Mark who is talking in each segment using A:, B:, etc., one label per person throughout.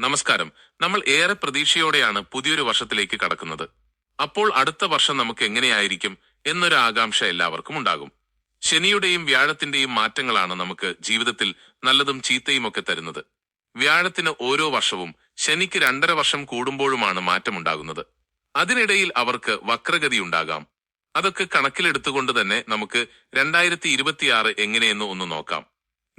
A: നമസ്കാരം. നമ്മൾ ഏറെ പ്രതീക്ഷയോടെയാണ് പുതിയൊരു വർഷത്തിലേക്ക് കടക്കുന്നത്. അപ്പോൾ അടുത്ത വർഷം നമുക്ക് എങ്ങനെയായിരിക്കും എന്നൊരു ആകാംക്ഷ എല്ലാവർക്കും ഉണ്ടാകും. ശനിയുടെയും വ്യാഴത്തിന്റെയും മാറ്റങ്ങളാണ് നമുക്ക് ജീവിതത്തിൽ നല്ലതും ചീത്തയും ഒക്കെ തരുന്നത്. വ്യാഴത്തിന് ഓരോ വർഷവും ശനിക്ക് രണ്ടര വർഷം കൂടുമ്പോഴുമാണ് മാറ്റമുണ്ടാകുന്നത്. അതിനിടയിൽ അവർക്ക് വക്രഗതി ഉണ്ടാകാം. അതൊക്കെ കണക്കിലെടുത്തുകൊണ്ട് തന്നെ നമുക്ക് രണ്ടായിരത്തി ഇരുപത്തിയാറ് എങ്ങനെയെന്ന് ഒന്ന് നോക്കാം.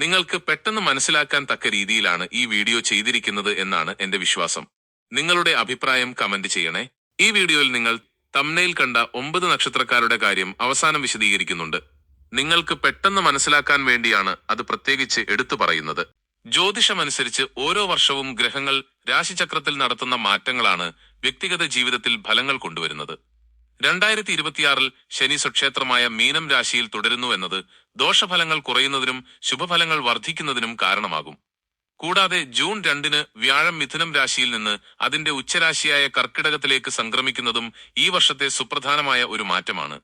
A: നിങ്ങൾക്ക് പെട്ടെന്ന് മനസ്സിലാക്കാൻ തക്ക രീതിയിലാണ് ഈ വീഡിയോ ചെയ്തിരിക്കുന്നത് എന്നാണ് എന്റെ വിശ്വാസം. നിങ്ങളുടെ അഭിപ്രായം കമന്റ് ചെയ്യണേ. ഈ വീഡിയോയിൽ നിങ്ങൾ തമ്നയിൽ കണ്ട ഒമ്പത് നക്ഷത്രക്കാരുടെ കാര്യം അവസാനം വിശദീകരിക്കുന്നുണ്ട്. നിങ്ങൾക്ക് പെട്ടെന്ന് മനസ്സിലാക്കാൻ വേണ്ടിയാണ് അത് പ്രത്യേകിച്ച് എടുത്തു പറയുന്നത്. ജ്യോതിഷമനുസരിച്ച് ഓരോ വർഷവും ഗ്രഹങ്ങൾ രാശിചക്രത്തിൽ നടത്തുന്ന മാറ്റങ്ങളാണ് വ്യക്തിഗത ജീവിതത്തിൽ ഫലങ്ങൾ കൊണ്ടുവരുന്നത്. രണ്ടായിരത്തി ഇരുപത്തിയാറിൽ ശനി സ്വക്ഷേത്രമായ മീനം രാശിയിൽ തുടരുന്നു എന്നത് ദോഷഫലങ്ങൾ കുറയുന്നതിനും ശുഭഫലങ്ങൾ വർദ്ധിക്കുന്നതിനും കാരണമാകും. കൂടാതെ ജൂൺ രണ്ടിന് വ്യാഴം മിഥുനം രാശിയിൽ നിന്ന് അതിന്റെ ഉച്ചരാശിയായ കർക്കിടകത്തിലേക്ക് സംക്രമിക്കുന്നതും ഈ വർഷത്തെ സുപ്രധാനമായ ഒരു മാറ്റമാണ്.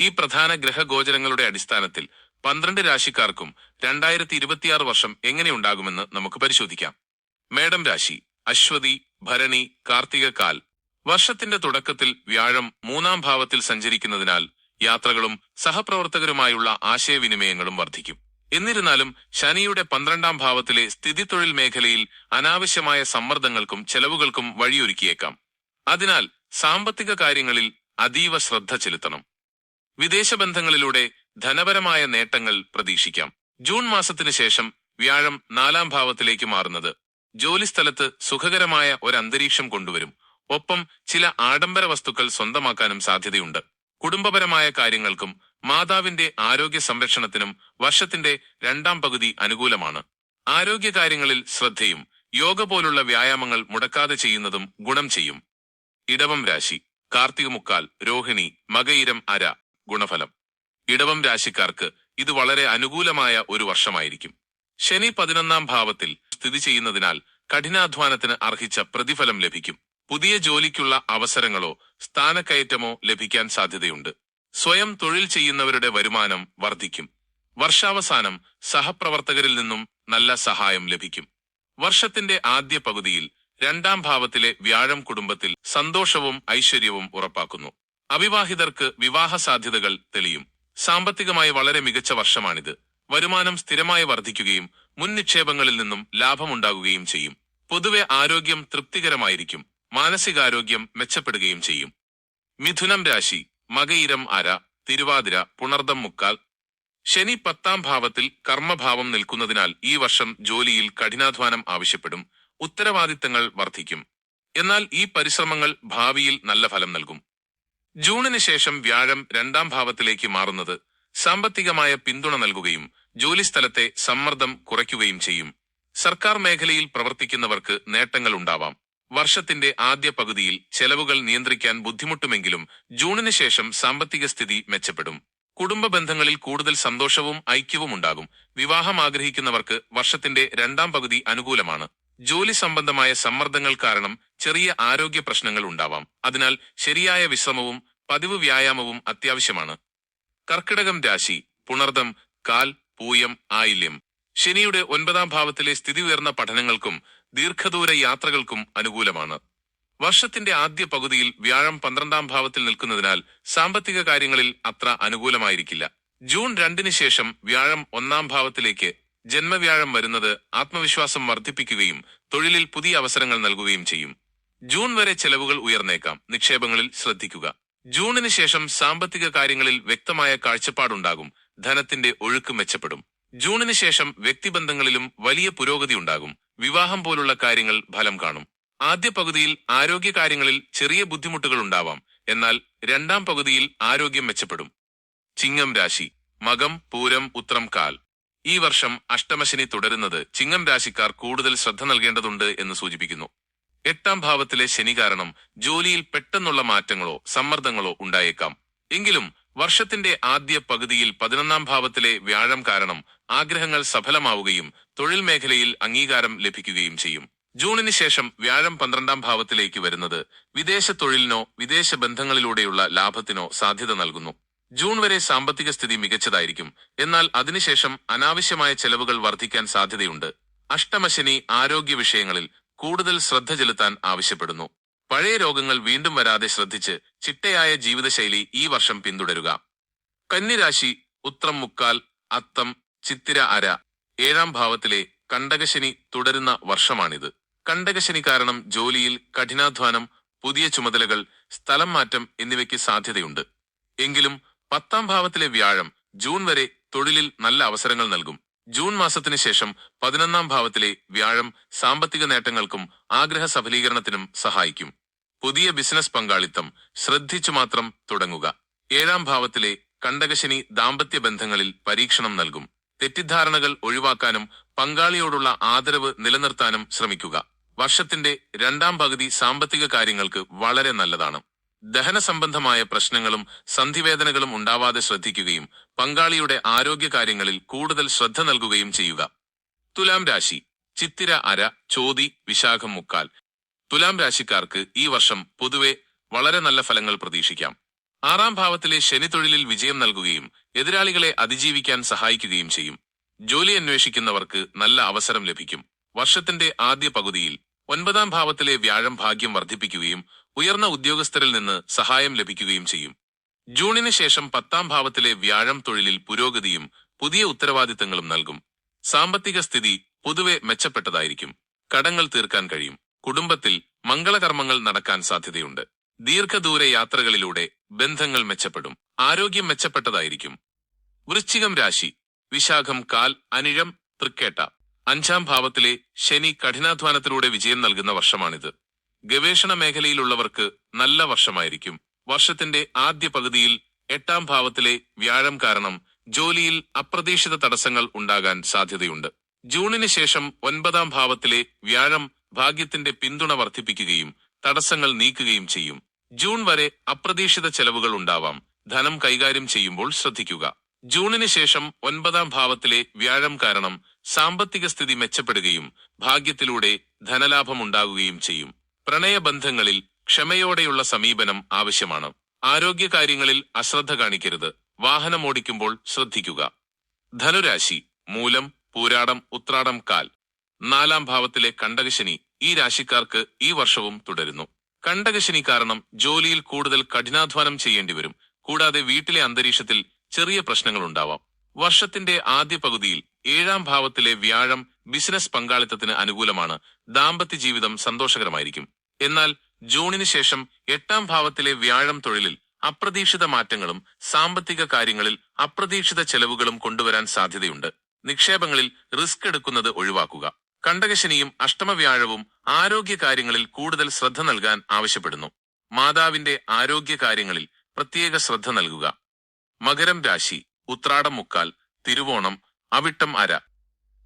A: ഈ പ്രധാന ഗ്രഹഗോചരങ്ങളുടെ അടിസ്ഥാനത്തിൽ പന്ത്രണ്ട് രാശിക്കാർക്കും രണ്ടായിരത്തി ഇരുപത്തിയാറ് വർഷം എങ്ങനെയുണ്ടാകുമെന്ന് നമുക്ക് പരിശോധിക്കാം. മേഡം രാശി അശ്വതി ഭരണി കാർത്തിക കാൽ വർഷത്തിന്റെ തുടക്കത്തിൽ വ്യാഴം മൂന്നാം ഭാവത്തിൽ സഞ്ചരിക്കുന്നതിനാൽ യാത്രകളും സഹപ്രവർത്തകരുമായുള്ള ആശയവിനിമയങ്ങളും വർദ്ധിക്കും. എന്നിരുന്നാലും ശനിയുടെ പന്ത്രണ്ടാം ഭാവത്തിലെ സ്ഥിതി തൊഴിൽ മേഖലയിൽ അനാവശ്യമായ സമ്മർദ്ദങ്ങൾക്കും ചെലവുകൾക്കും വഴിയൊരുക്കിയേക്കാം. അതിനാൽ സാമ്പത്തിക കാര്യങ്ങളിൽ അതീവ ശ്രദ്ധ ചെലുത്തണം. വിദേശ ബന്ധങ്ങളിലൂടെ ധനപരമായ നേട്ടങ്ങൾ പ്രതീക്ഷിക്കാം. ജൂൺ മാസത്തിനു ശേഷം വ്യാഴം നാലാം ഭാവത്തിലേക്ക് മാറുന്നത് ജോലിസ്ഥലത്ത് സുഖകരമായ ഒരു അന്തരീക്ഷം കൊണ്ടുവരും. ഒപ്പം ചില ആഡംബര വസ്തുക്കൾ സ്വന്തമാക്കാനും സാധ്യതയുണ്ട്. കുടുംബപരമായ കാര്യങ്ങൾക്കും മാതാവിന്റെ ആരോഗ്യ സംരക്ഷണത്തിനും വർഷത്തിന്റെ രണ്ടാം പകുതി അനുകൂലമാണ്. ആരോഗ്യ കാര്യങ്ങളിൽ ശ്രദ്ധയും യോഗ പോലുള്ള വ്യായാമങ്ങൾ മുടക്കാതെ ചെയ്യുന്നതും ഗുണം ചെയ്യും. ഇടവം രാശി കാർത്തിക മുക്കാൽ രോഹിണി മകയിരം അര ഗുണഫലം. ഇടവം രാശിക്കാർക്ക് ഇത് വളരെ അനുകൂലമായ ഒരു വർഷമായിരിക്കും. ശനി പതിനൊന്നാം ഭാവത്തിൽ സ്ഥിതി ചെയ്യുന്നതിനാൽ കഠിനാധ്വാനത്തിന് അർഹിച്ച പ്രതിഫലം ലഭിക്കും. പുതിയ ജോലിക്കുള്ള അവസരങ്ങളോ സ്ഥാനക്കയറ്റമോ ലഭിക്കാൻ സാധ്യതയുണ്ട്. സ്വയം തൊഴിൽ ചെയ്യുന്നവരുടെ വരുമാനം വർദ്ധിക്കും. വർഷാവസാനം സഹപ്രവർത്തകരിൽ നിന്നും നല്ല സഹായം ലഭിക്കും. വർഷത്തിന്റെ ആദ്യ പകുതിയിൽ രണ്ടാം ഭാവത്തിലെ വ്യാഴം കുടുംബത്തിൽ സന്തോഷവും ഐശ്വര്യവും ഉറപ്പാക്കുന്നു. അവിവാഹിതർക്ക് വിവാഹ സാധ്യതകൾ തെളിയും. സാമ്പത്തികമായി വളരെ മികച്ച വർഷമാണിത്. വരുമാനം സ്ഥിരമായി വർദ്ധിക്കുകയും മുൻ നിക്ഷേപങ്ങളിൽ നിന്നും ലാഭമുണ്ടാകുകയും ചെയ്യും. പൊതുവെ ആരോഗ്യം തൃപ്തികരമായിരിക്കും. മാനസികാരോഗ്യം മെച്ചപ്പെടുകയും ചെയ്യും. മിഥുനം രാശി മകയിരം അര തിരുവാതിര പുണർദം മുക്കാൽ. ശനി പത്താം ഭാവത്തിൽ കർമ്മഭാവം നിൽക്കുന്നതിനാൽ ഈ വർഷം ജോലിയിൽ കഠിനാധ്വാനം ആവശ്യപ്പെടും ഉത്തരവാദിത്തങ്ങൾ വർദ്ധിക്കും. എന്നാൽ ഈ പരിശ്രമങ്ങൾ ഭാവിയിൽ നല്ല ഫലം നൽകും. ജൂണിന് ശേഷം വ്യാഴം രണ്ടാം ഭാവത്തിലേക്ക് മാറുന്നത് സാമ്പത്തികമായ പിന്തുണ നൽകുകയും ജോലിസ്ഥലത്തെ സമ്മർദ്ദം കുറയ്ക്കുകയും ചെയ്യും. സർക്കാർ മേഖലയിൽ പ്രവർത്തിക്കുന്നവർക്ക് നേട്ടങ്ങൾ ഉണ്ടാവാം. വർഷത്തിന്റെ ആദ്യ പകുതിയിൽ ചെലവുകൾ നിയന്ത്രിക്കാൻ ബുദ്ധിമുട്ടുമെങ്കിലും ജൂണിന് ശേഷം സാമ്പത്തിക സ്ഥിതി മെച്ചപ്പെടും. കുടുംബ ബന്ധങ്ങളിൽ കൂടുതൽ സന്തോഷവും ഐക്യവും ഉണ്ടാകും. വിവാഹം ആഗ്രഹിക്കുന്നവർക്ക് വർഷത്തിന്റെ രണ്ടാം പകുതി അനുകൂലമാണ്. ജോലി സംബന്ധമായ സമ്മർദ്ദങ്ങൾ കാരണം ചെറിയ ആരോഗ്യ പ്രശ്നങ്ങൾ ഉണ്ടാവാം. അതിനാൽ ശരിയായ വിശ്രമവും പതിവ് വ്യായാമവും അത്യാവശ്യമാണ്. കർക്കിടകം രാശി പുണർദം കാൽ പൂയം ആയില്യം. ശനിയുടെ ഒൻപതാം ഭാവത്തിലെ സ്ഥിതി ഉയർന്ന പഠനങ്ങൾക്കും ദീർഘദൂര യാത്രകൾക്കും അനുകൂലമാണ്. വർഷത്തിന്റെ ആദ്യ പകുതിയിൽ വ്യാഴം പന്ത്രണ്ടാം ഭാവത്തിൽ നിൽക്കുന്നതിനാൽ സാമ്പത്തിക കാര്യങ്ങളിൽ അത്ര അനുകൂലമായിരിക്കില്ല. ജൂൺ രണ്ടിന് ശേഷം വ്യാഴം ഒന്നാം ഭാവത്തിലേക്ക് ജന്മവ്യാഴം വരുന്നത് ആത്മവിശ്വാസം വർദ്ധിപ്പിക്കുകയും തൊഴിലിൽ പുതിയ അവസരങ്ങൾ നൽകുകയും ചെയ്യും. ജൂൺ വരെ ചെലവുകൾ ഉയർന്നേക്കാം. നിക്ഷേപങ്ങളിൽ ശ്രദ്ധിക്കുക. ജൂണിന് ശേഷം സാമ്പത്തിക കാര്യങ്ങളിൽ വ്യക്തമായ കാഴ്ചപ്പാടുണ്ടാകും. ധനത്തിന്റെ ഒഴുക്ക് മെച്ചപ്പെടും. ജൂണിന് ശേഷം വ്യക്തിബന്ധങ്ങളിലും വലിയ പുരോഗതി ഉണ്ടാകും. വിവാഹം പോലുള്ള കാര്യങ്ങൾ ഫലം കാണും. ആദ്യ പകുതിയിൽ ആരോഗ്യ കാര്യങ്ങളിൽ ചെറിയ ബുദ്ധിമുട്ടുകൾ ഉണ്ടാവാം. എന്നാൽ രണ്ടാം പകുതിയിൽ ആരോഗ്യം മെച്ചപ്പെടും. ചിങ്ങം രാശി. മകം പൂരം ഉത്രം കാൽ. ഈ വർഷം അഷ്ടമശനി തുടരുന്നത് ചിങ്ങം രാശിക്കാർ കൂടുതൽ ശ്രദ്ധ നൽകേണ്ടതുണ്ട് എന്ന് സൂചിപ്പിക്കുന്നു. എട്ടാം ഭാവത്തിലെ ശനി കാരണം ജോലിയിൽ പെട്ടെന്നുള്ള മാറ്റങ്ങളോ സമ്മർദ്ദങ്ങളോ ഉണ്ടായേക്കാം. എങ്കിലും വർഷത്തിന്റെ ആദ്യ പകുതിയിൽ പതിനൊന്നാം ഭാവത്തിലെ വ്യാഴം കാരണം ആഗ്രഹങ്ങൾ സഫലമാവുകയും തൊഴിൽ മേഖലയിൽ അംഗീകാരം ലഭിക്കുകയും ചെയ്യും. ജൂണിന് ശേഷം വ്യാഴം പന്ത്രണ്ടാം ഭാവത്തിലേക്ക് വരുന്നത് വിദേശ തൊഴിലിനോ വിദേശ ബന്ധങ്ങളിലൂടെയുള്ള ലാഭത്തിനോ സാധ്യത നൽകുന്നു. ജൂൺ വരെ സാമ്പത്തിക സ്ഥിതി മികച്ചതായിരിക്കും. എന്നാൽ അതിനുശേഷം അനാവശ്യമായ ചെലവുകൾ വർദ്ധിക്കാൻ സാധ്യതയുണ്ട്. അഷ്ടമശനി ആരോഗ്യ വിഷയങ്ങളിൽ കൂടുതൽ ശ്രദ്ധ ചെലുത്താൻ ആവശ്യപ്പെടുന്നു. പഴയ രോഗങ്ങൾ വീണ്ടും വരാതെ ശ്രദ്ധിച്ച് ചിട്ടയായ ജീവിതശൈലി ഈ വർഷം പിന്തുടരുക. കന്നിരാശി ഉത്രം മുക്കാൽ അത്തം ചിത്തിര അര ഏഴാം ഭാവത്തിലെ കണ്ടകശനി തുടരുന്ന വർഷമാണിത്. കണ്ടകശനി കാരണം ജോലിയിൽ കഠിനാധ്വാനം പുതിയ ചുമതലകൾ സ്ഥലം മാറ്റം എന്നിവയ്ക്ക് സാധ്യതയുണ്ട്. എങ്കിലും പത്താം ഭാവത്തിലെ വ്യാഴം ജൂൺ വരെ തൊഴിലിൽ നല്ല അവസരങ്ങൾ നൽകും. ജൂൺ മാസത്തിന് ശേഷം പതിനൊന്നാം ഭാവത്തിലെ വ്യാഴം സാമ്പത്തിക നേട്ടങ്ങൾക്കും ആഗ്രഹ സഫലീകരണത്തിനും സഹായിക്കും. പുതിയ ബിസിനസ് പങ്കാളിത്തം ശ്രദ്ധിച്ചു മാത്രം തുടങ്ങുക. ഏഴാം ഭാവത്തിലെ കണ്ടകശനി ദാമ്പത്യ ബന്ധങ്ങളിൽ പരീക്ഷണം നൽകും. തെറ്റിദ്ധാരണകൾ ഒഴിവാക്കാനും പങ്കാളിയോടുള്ള ആദരവ് നിലനിർത്താനും ശ്രമിക്കുക. വർഷത്തിന്റെ രണ്ടാം പകുതി സാമ്പത്തിക കാര്യങ്ങൾക്ക് വളരെ നല്ലതാണ്. ദഹന സംബന്ധമായ പ്രശ്നങ്ങളും സന്ധിവേദനകളും ഉണ്ടാവാതെ ശ്രദ്ധിക്കുകയും പങ്കാളിയുടെ ആരോഗ്യകാര്യങ്ങളിൽ കൂടുതൽ ശ്രദ്ധ നൽകുകയും ചെയ്യുക. തുലാം രാശി ചിത്തിര അര ചോതി വിശാഖം മുക്കാൽ. തുലാം രാശിക്കാർക്ക് ഈ വർഷം പൊതുവെ വളരെ നല്ല ഫലങ്ങൾ പ്രതീക്ഷിക്കാം. ആറാം ഭാവത്തിലെ ശനി തൊഴിലിൽ വിജയം നൽകുകയും എതിരാളികളെ അതിജീവിക്കാൻ സഹായിക്കുകയും ചെയ്യും. ജോലി അന്വേഷിക്കുന്നവർക്ക് നല്ല അവസരം ലഭിക്കും. വർഷത്തിന്റെ ആദ്യ പകുതിയിൽ ഒൻപതാം ഭാവത്തിലെ വ്യാഴം ഭാഗ്യം വർദ്ധിപ്പിക്കുകയും ഉയർന്ന ഉദ്യോഗസ്ഥരിൽ നിന്ന് സഹായം ലഭിക്കുകയും ചെയ്യും. ജൂണിന് ശേഷം പത്താം ഭാവത്തിലെ വ്യാഴം തൊഴിലിൽ പുരോഗതിയും പുതിയ ഉത്തരവാദിത്തങ്ങളും നൽകും. സാമ്പത്തിക സ്ഥിതി പൊതുവെ മെച്ചപ്പെട്ടതായിരിക്കും. കടങ്ങൾ തീർക്കാൻ കഴിയും. കുടുംബത്തിൽ മംഗളകർമ്മങ്ങൾ നടക്കാൻ സാധ്യതയുണ്ട്. ദീർഘദൂര യാത്രകളിലൂടെ ബന്ധങ്ങൾ മെച്ചപ്പെടും. ആരോഗ്യം മെച്ചപ്പെട്ടതായിരിക്കും. വൃശ്ചികം രാശി വിശാഖം കാൽ അനിഴം തൃക്കേട്ട. അഞ്ചാം ഭാവത്തിലെ ശനി കഠിനാധ്വാനത്തിലൂടെ വിജയം നൽകുന്ന വർഷമാണിത്. ഗവേഷണ മേഖലയിലുള്ളവർക്ക് നല്ല വർഷമായിരിക്കും. വർഷത്തിന്റെ ആദ്യ പകുതിയിൽ എട്ടാം ഭാവത്തിലെ വ്യാഴം കാരണം ജോലിയിൽ അപ്രതീക്ഷിത തടസ്സങ്ങൾ ഉണ്ടാകാൻ സാധ്യതയുണ്ട്. ജൂണിന് ശേഷം ഒൻപതാം ഭാവത്തിലെ വ്യാഴം ഭാഗ്യത്തിന്റെ പിന്തുണ വർദ്ധിപ്പിക്കുകയും തടസ്സങ്ങൾ നീക്കുകയും ചെയ്യും. ജൂൺ വരെ അപ്രതീക്ഷിത ചെലവുകൾ ഉണ്ടാവാം. ധനം കൈകാര്യം ചെയ്യുമ്പോൾ ശ്രദ്ധിക്കുക. ജൂണിന് ശേഷം ഒൻപതാം ഭാവത്തിലെ വ്യാഴം കാരണം സാമ്പത്തിക സ്ഥിതി മെച്ചപ്പെടുകയും ഭാഗ്യത്തിലൂടെ ധനലാഭം ഉണ്ടാകുകയും ചെയ്യും. പ്രണയബന്ധങ്ങളിൽ ക്ഷമയോടെയുള്ള സമീപനം ആവശ്യമാണ്. ആരോഗ്യകാര്യങ്ങളിൽ അശ്രദ്ധ കാണിക്കരുത്. വാഹനം ഓടിക്കുമ്പോൾ ശ്രദ്ധിക്കുക. ധനുരാശി മൂലം പൂരാടം ഉത്രാടം കാൽ. നാലാം ഭാവത്തിലെ കണ്ടകശനി ഈ രാശിക്കാർക്ക് ഈ വർഷവും തുടരുന്നു. കണ്ടകശനി കാരണം ജോലിയിൽ കൂടുതൽ കഠിനാധ്വാനം ചെയ്യേണ്ടി വരും. കൂടാതെ വീട്ടിലെ അന്തരീക്ഷത്തിൽ ചെറിയ പ്രശ്നങ്ങൾ ഉണ്ടാവാം വർഷത്തിന്റെ ആദ്യ പകുതിയിൽ ഏഴാം ഭാവത്തിലെ വ്യാഴം ബിസിനസ് പങ്കാളിത്തത്തിന് അനുകൂലമാണ് ദാമ്പത്യ ജീവിതം സന്തോഷകരമായിരിക്കും. എന്നാൽ ജൂണിന് ശേഷം എട്ടാം ഭാവത്തിലെ വ്യാഴം തൊഴിലിൽ അപ്രതീക്ഷിത മാറ്റങ്ങളും സാമ്പത്തിക കാര്യങ്ങളിൽ അപ്രതീക്ഷിത ചെലവുകളും കൊണ്ടുവരാൻ സാധ്യതയുണ്ട്. നിക്ഷേപങ്ങളിൽ റിസ്ക് എടുക്കുന്നത് ഒഴിവാക്കുക. കണ്ടകശനിയും അഷ്ടമവ്യാഴവും ആരോഗ്യ കാര്യങ്ങളിൽ കൂടുതൽ ശ്രദ്ധ നൽകാൻ ആവശ്യപ്പെടുന്നു. മാതാവിന്റെ ആരോഗ്യകാര്യങ്ങളിൽ പ്രത്യേക ശ്രദ്ധ നൽകുക. മകരം രാശി ഉത്രാടം മുക്കാൽ തിരുവോണം അവിട്ടം അര.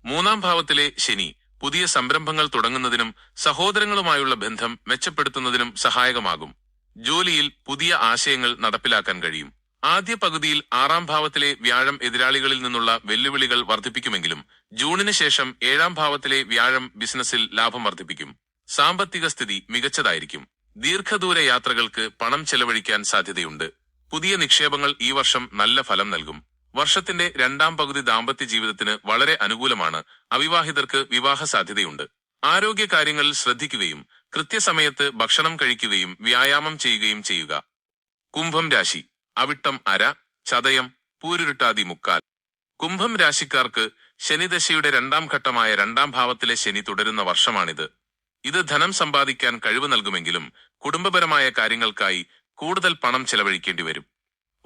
A: മൂന്നാം ഭാവത്തിലെ ശനി പുതിയ സംരംഭങ്ങൾ തുടങ്ങുന്നതിനും സഹോദരങ്ങളുമായുള്ള ബന്ധം മെച്ചപ്പെടുത്തുന്നതിനും സഹായകമാകും. ജോലിയിൽ പുതിയ ആശയങ്ങൾ നടപ്പിലാക്കാൻ കഴിയും. ആദ്യ പകുതിയിൽ ആറാം ഭാവത്തിലെ വ്യാഴം എതിരാളികളിൽ നിന്നുള്ള വെല്ലുവിളികൾ വർദ്ധിപ്പിക്കുമെങ്കിലും ജൂണിന് ശേഷം ഏഴാം ഭാവത്തിലെ വ്യാഴം ബിസിനസ്സിൽ ലാഭം വർദ്ധിപ്പിക്കും. സാമ്പത്തിക സ്ഥിതി മികച്ചതായിരിക്കും. ദീർഘദൂര യാത്രകൾക്ക് പണം ചെലവഴിക്കാൻ സാധ്യതയുണ്ട്. പുതിയ നിക്ഷേപങ്ങൾ ഈ വർഷം നല്ല ഫലം നൽകും. വർഷത്തിന്റെ രണ്ടാം പകുതി ദാമ്പത്യ ജീവിതത്തിന് വളരെ അനുകൂലമാണ്. അവിവാഹിതർക്ക് വിവാഹ സാധ്യതയുണ്ട്. ആരോഗ്യ കാര്യങ്ങളിൽ ശ്രദ്ധിക്കുകയും കൃത്യസമയത്ത് ഭക്ഷണം കഴിക്കുകയും വ്യായാമം ചെയ്യുകയും ചെയ്യുക. കുംഭം രാശി. അവിട്ടം അര ചതയം പൂരുരുട്ടാതി മുക്കാൽ. കുംഭം രാശിക്കാർക്ക് ശനിദശയുടെ രണ്ടാം ഘട്ടമായ രണ്ടാം ഭാവത്തിലെ ശനി തുടരുന്ന വർഷമാണിത്. ഇത് ധനം സമ്പാദിക്കാൻ കഴിവ് നൽകുമെങ്കിലും കുടുംബപരമായ കാര്യങ്ങൾക്കായി കൂടുതൽ പണം ചെലവഴിക്കേണ്ടി വരും.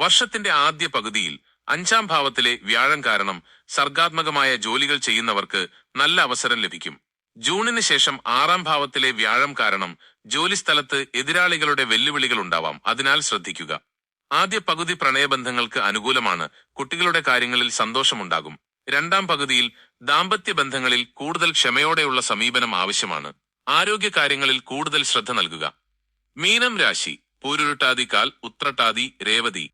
A: വർഷത്തിന്റെ ആദ്യ പകുതിയിൽ അഞ്ചാം ഭാവത്തിലെ വ്യാഴം കാരണം സർഗാത്മകമായ ജോലികൾ ചെയ്യുന്നവർക്ക് നല്ല അവസരം ലഭിക്കും. ജൂണിന് ശേഷം ആറാം ഭാവത്തിലെ വ്യാഴം കാരണം ജോലിസ്ഥലത്ത് എതിരാളികളുടെ വെല്ലുവിളികൾ ഉണ്ടാവാം. അതിനാൽ ശ്രദ്ധിക്കുക. ആദ്യ പകുതി പ്രണയബന്ധങ്ങൾക്ക് അനുകൂലമാണ്. കുട്ടികളുടെ കാര്യങ്ങളിൽ സന്തോഷമുണ്ടാകും. രണ്ടാം പകുതിയിൽ ദാമ്പത്യ ബന്ധങ്ങളിൽ കൂടുതൽ ക്ഷമയോടെയുള്ള സമീപനം ആവശ്യമാണ്. ആരോഗ്യ കാര്യങ്ങളിൽ കൂടുതൽ ശ്രദ്ധ നൽകുക. മീനം രാശി. പൂരുരുട്ടാതി കാൽ ഉത്രട്ടാതി രേവതി.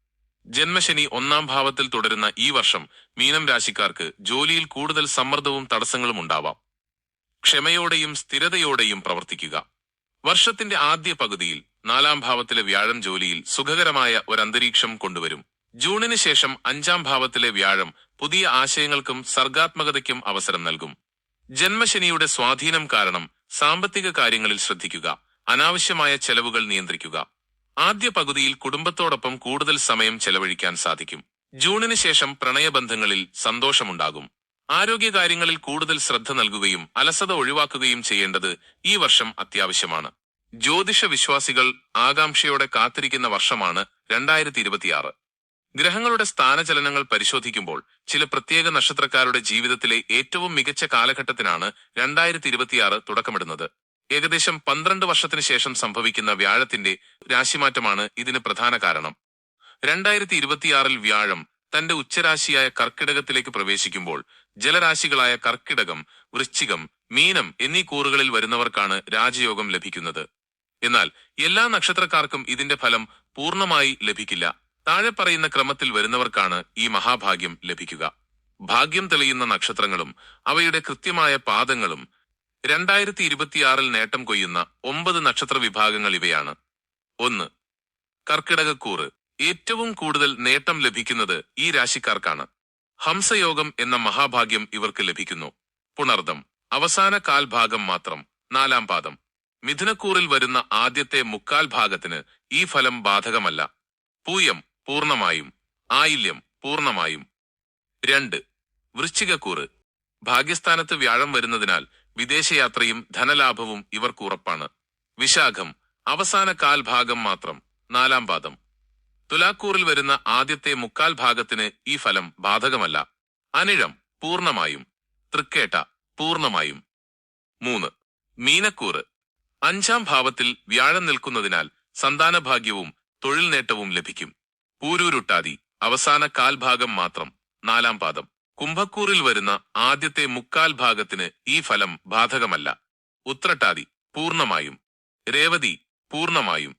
A: ജന്മശനി ഒന്നാം ഭാവത്തിൽ തുടരുന്ന ഈ വർഷം മീനം രാശിക്കാർക്ക് ജോലിയിൽ കൂടുതൽ സമ്മർദ്ദവും തടസ്സങ്ങളും ഉണ്ടാവാം. ക്ഷമയോടെയും സ്ഥിരതയോടെയും പ്രവർത്തിക്കുക. വർഷത്തിന്റെ ആദ്യ പകുതിയിൽ നാലാം ഭാവത്തിലെ വ്യാഴം ജോലിയിൽ സുഖകരമായ ഒരു അന്തരീക്ഷം കൊണ്ടുവരും. ജൂണിന് ശേഷം അഞ്ചാം ഭാവത്തിലെ വ്യാഴം പുതിയ ആശയങ്ങൾക്കും സർഗാത്മകതയ്ക്കും അവസരം നൽകും. ജന്മശനിയുടെ സ്വാധീനം കാരണം സാമ്പത്തിക കാര്യങ്ങളിൽ ശ്രദ്ധിക്കുക. അനാവശ്യമായ ചെലവുകൾ നിയന്ത്രിക്കുക. ആദ്യ പകുതിയിൽ കുടുംബത്തോടൊപ്പം കൂടുതൽ സമയം ചെലവഴിക്കാൻ സാധിക്കും. ജൂണിന് ശേഷം പ്രണയബന്ധങ്ങളിൽ സന്തോഷമുണ്ടാകും. ആരോഗ്യകാര്യങ്ങളിൽ കൂടുതൽ ശ്രദ്ധ നൽകുകയും അലസത ഒഴിവാക്കുകയും ചെയ്യേണ്ടത് ഈ വർഷം അത്യാവശ്യമാണ്. ജ്യോതിഷ വിശ്വാസികൾ ആകാംക്ഷയോടെ കാത്തിരിക്കുന്ന വർഷമാണ് രണ്ടായിരത്തി ഇരുപത്തിയാറ് ഗ്രഹങ്ങളുടെ സ്ഥാനചലനങ്ങൾ പരിശോധിക്കുമ്പോൾ ചില പ്രത്യേക നക്ഷത്രക്കാരുടെ ജീവിതത്തിലെ ഏറ്റവും മികച്ച കാലഘട്ടത്തിനാണ് രണ്ടായിരത്തി ഇരുപത്തിയാറ് തുടക്കമിടുന്നത്. ഏകദേശം പന്ത്രണ്ട് വർഷത്തിന് ശേഷം സംഭവിക്കുന്ന വ്യാഴത്തിന്റെ രാശിമാറ്റമാണ് ഇതിന് പ്രധാന കാരണം. രണ്ടായിരത്തി ഇരുപത്തിയാറിൽ വ്യാഴം തന്റെ ഉച്ചരാശിയായ കർക്കിടകത്തിലേക്ക് പ്രവേശിക്കുമ്പോൾ ജലരാശികളായ കർക്കിടകം വൃശ്ചികം മീനം എന്നീ കൂറുകളിൽ വരുന്നവർക്കാണ് രാജയോഗം ലഭിക്കുന്നത്. എന്നാൽ എല്ലാ നക്ഷത്രക്കാർക്കും ഇതിന്റെ ഫലം പൂർണമായി ലഭിക്കില്ല. താഴെ പറയുന്ന ക്രമത്തിൽ വരുന്നവർക്കാണ് ഈ മഹാഭാഗ്യം ലഭിക്കുക. ഭാഗ്യം തെളിയുന്ന നക്ഷത്രങ്ങളും അവയുടെ കൃത്യമായ പാദങ്ങളും രണ്ടായിരത്തി ഇരുപത്തിയാറിൽ നേട്ടം കൊയ്യുന്ന ഒമ്പത് നക്ഷത്ര വിഭാഗങ്ങൾ ഇവയാണ്. ഒന്ന് കർക്കിടകക്കൂറ്. ഏറ്റവും കൂടുതൽ നേട്ടം ലഭിക്കുന്നത് ഈ രാശിക്കാർക്കാണ്. ഹംസയോഗം എന്ന മഹാഭാഗ്യം ഇവർക്ക് ലഭിക്കുന്നു. പുണർദം അവസാന കാൽഭാഗം മാത്രം നാലാം പാദം. മിഥുനക്കൂറിൽ വരുന്ന ആദ്യത്തെ മുക്കാൽ ഭാഗത്തിന് ഈ ഫലം ബാധകമല്ല. പൂയം പൂർണമായും. ആയില്യം പൂർണമായും. രണ്ട് വൃശ്ചികക്കൂറ്. ഭാഗ്യസ്ഥാനത്ത് വ്യാഴം വരുന്നതിനാൽ വിദേശയാത്രയും ധനലാഭവും ഇവർക്ക് ഉറപ്പാണ്. വിശാഖം അവസാന കാൽഭാഗം മാത്രം നാലാം പാദം. തുലാക്കൂറിൽ വരുന്ന ആദ്യത്തെ മുക്കാൽ ഭാഗത്തിന് ഈ ഫലം ബാധകമല്ല. അനിഴം പൂർണമായും. തൃക്കേട്ട പൂർണമായും. മൂന്ന്. മീനക്കൂറ്. അഞ്ചാം ഭാവത്തിൽ വ്യാഴം നിൽക്കുന്നതിനാൽ സന്താനഭാഗ്യവും തൊഴിൽ നേട്ടവും ലഭിക്കും. പൂരൂരുട്ടാതി അവസാന കാൽഭാഗം മാത്രം നാലാം പാദം. കുംഭക്കൂറിൽ വരുന്ന ആദ്യത്തെ മുക്കാൽ ഭാഗത്തിന് ഈ ഫലം ബാധകമല്ല. ഉത്രട്ടാതി പൂർണമായും രേവതി പൂർണമായും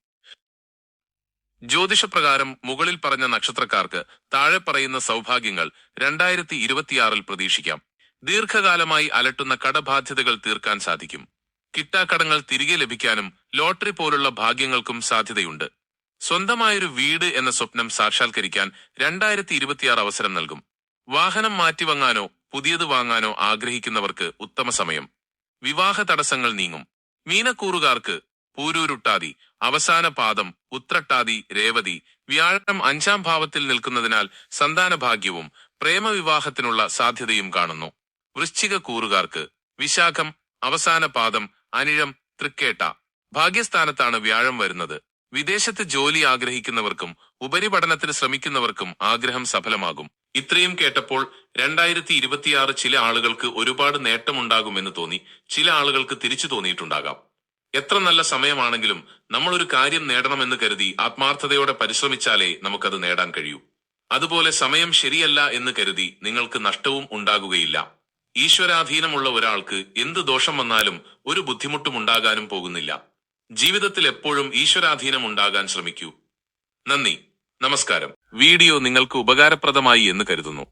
A: ജ്യോതിഷപ്രകാരം മുകളിൽ പറഞ്ഞ നക്ഷത്രക്കാർക്ക് താഴെ പറയുന്ന സൗഭാഗ്യങ്ങൾ രണ്ടായിരത്തി ഇരുപത്തിയാറിൽ പ്രതീക്ഷിക്കാം. ദീർഘകാലമായി അലട്ടുന്ന കടബാധ്യതകൾ തീർക്കാൻ സാധിക്കും. കിട്ടാക്കടങ്ങൾ തിരികെ ലഭിക്കാനും ലോട്ടറി പോലുള്ള ഭാഗ്യങ്ങൾക്കും സാധ്യതയുണ്ട്. സ്വന്തമായൊരു വീട് എന്ന സ്വപ്നം സാക്ഷാത്കരിക്കാൻ രണ്ടായിരത്തി ഇരുപത്തിയാറ് അവസരം നൽകും. വാഹനം മാറ്റി വാങ്ങാനോ പുതിയത് വാങ്ങാനോ ആഗ്രഹിക്കുന്നവർക്ക് ഉത്തമ സമയം. വിവാഹ തടസ്സങ്ങൾ നീങ്ങും. മീനക്കൂറുകാർക്ക് പൂരൂരുട്ടാതി അവസാന പാദം ഉത്രട്ടാതി രേവതി വ്യാഴം അഞ്ചാം ഭാവത്തിൽ നിൽക്കുന്നതിനാൽ സന്താന ഭാഗ്യവും പ്രേമവിവാഹത്തിനുള്ള സാധ്യതയും കാണുന്നു. വൃശ്ചിക കൂറുകാർക്ക് വിശാഖം അവസാന പാദം അനിഴം തൃക്കേട്ട ഭാഗ്യസ്ഥാനത്താണ് വ്യാഴം വരുന്നത്. വിദേശത്ത് ജോലി ആഗ്രഹിക്കുന്നവർക്കും ഉപരിപഠനത്തിന് ശ്രമിക്കുന്നവർക്കും ആഗ്രഹം സഫലമാകും. ഇത്രയും കേട്ടപ്പോൾ രണ്ടായിരത്തി ഇരുപത്തിയാറ് ചില ആളുകൾക്ക് ഒരുപാട് നേട്ടമുണ്ടാകുമെന്ന് തോന്നി. ചില ആളുകൾക്ക് തിരിച്ചു തോന്നിയിട്ടുണ്ടാകാം. എത്ര നല്ല സമയമാണെങ്കിലും നമ്മൾ ഒരു കാര്യം നേടണമെന്ന് കരുതി ആത്മാർത്ഥതയോടെ പരിശ്രമിച്ചാലേ നമുക്കത് നേടാൻ കഴിയൂ. അതുപോലെ സമയം ശരിയല്ല എന്ന് കരുതി നിങ്ങൾക്ക് നഷ്ടവും ഉണ്ടാകുകയില്ല. ഈശ്വരാധീനമുള്ള ഒരാൾക്ക് എന്ത് ദോഷം വന്നാലും ഒരു ബുദ്ധിമുട്ടും ഉണ്ടാകാനും പോകുന്നില്ല. ജീവിതത്തിൽ എപ്പോഴും ഈശ്വരാധീനം ഉണ്ടാകാൻ ശ്രമിക്കൂ. നന്ദി. നമസ്കാരം. വീഡിയോ നിങ്ങൾക്ക് ഉപകാരപ്രദമായി എന്ന് കരുതുന്നു.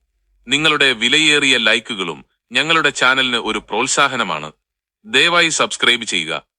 A: നിങ്ങളുടെ വിലയേറിയ ലൈക്കുകളും ഞങ്ങളുടെ ചാനലിന് ഒരു പ്രോത്സാഹനമാണ്. ദയവായി സബ്സ്ക്രൈബ് ചെയ്യുക.